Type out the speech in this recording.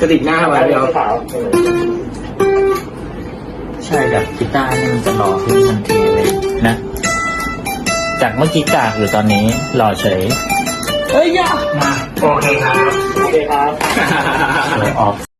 กระดิกหน้าไว้ดียวใช่แบบกีตาร์นี่มันจะหล่อขึ้นทันทีเลยนะ จากเมื่อกี้กากอยู่ตอนนี้หล่อเฉย เฮ้ยยามาโอเคครับ โอเคครับ เลยออฟ